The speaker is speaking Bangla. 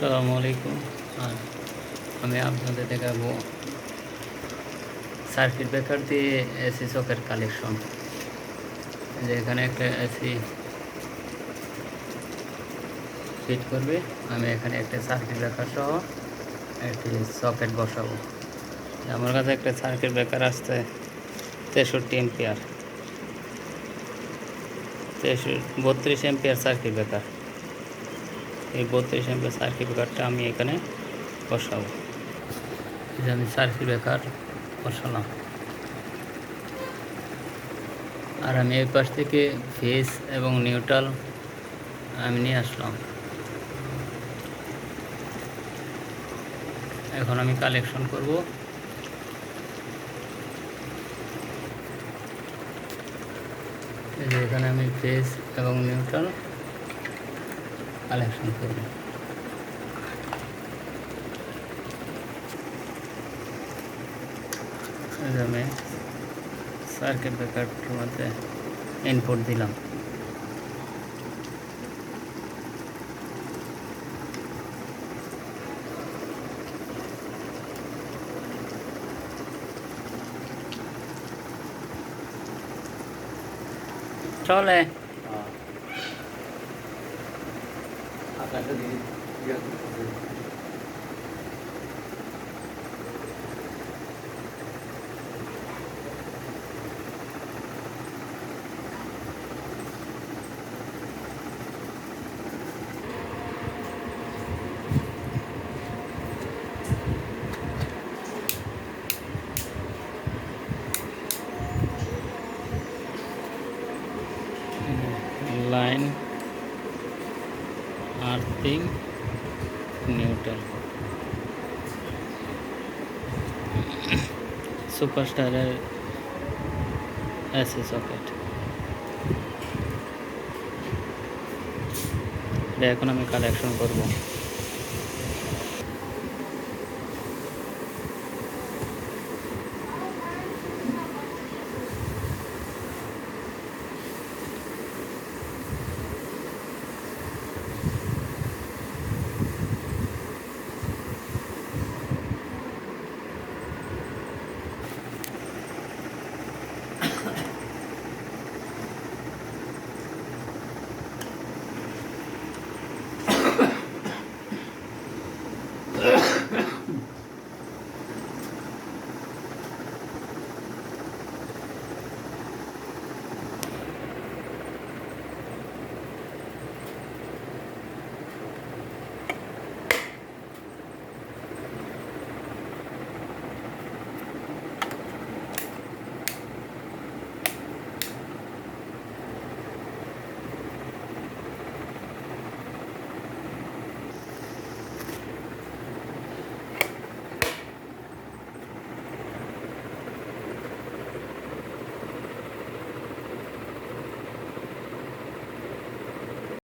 আসসালামু আলাইকুম। আর আমি আপনাদের দেখাবো সার্কিট ব্রেকার দিয়ে এসি সকের কালেকশন যে এখানে একটা এসি ফিট করবে। আমি এখানে একটা সার্কিট ব্রেকার সহ একটি সকেট বসাবো। আমার কাছে একটা সার্কিট ব্রেকার আসছে তেষট্টি এম্পিয়ার তেষট্টি, বত্রিশ এম্পিয়ার সার্কিট ব্রেকার এই বত্রিশ এমপি সার্কিট ব্রেকারটা আমি এখানে বসাবো। যে আমি সার্কিট ব্রেকার বসালাম। আর আমি এই পাশ থেকে ফেস এবং নিউট্রাল আমি নিয়ে আসলাম। এখন আমি কালেকশন করব। এখানে আমি ফেস এবং নিউট্রাল কালেকশন করব আমি সার্কিট ব্রেকারটার মধ্যে ইনপুট দিলাম। চলে। line. আর্থিং নিউট্রাল সুপারস্টারের এসি সকেট এটা এখন আমি কালেকশন করব।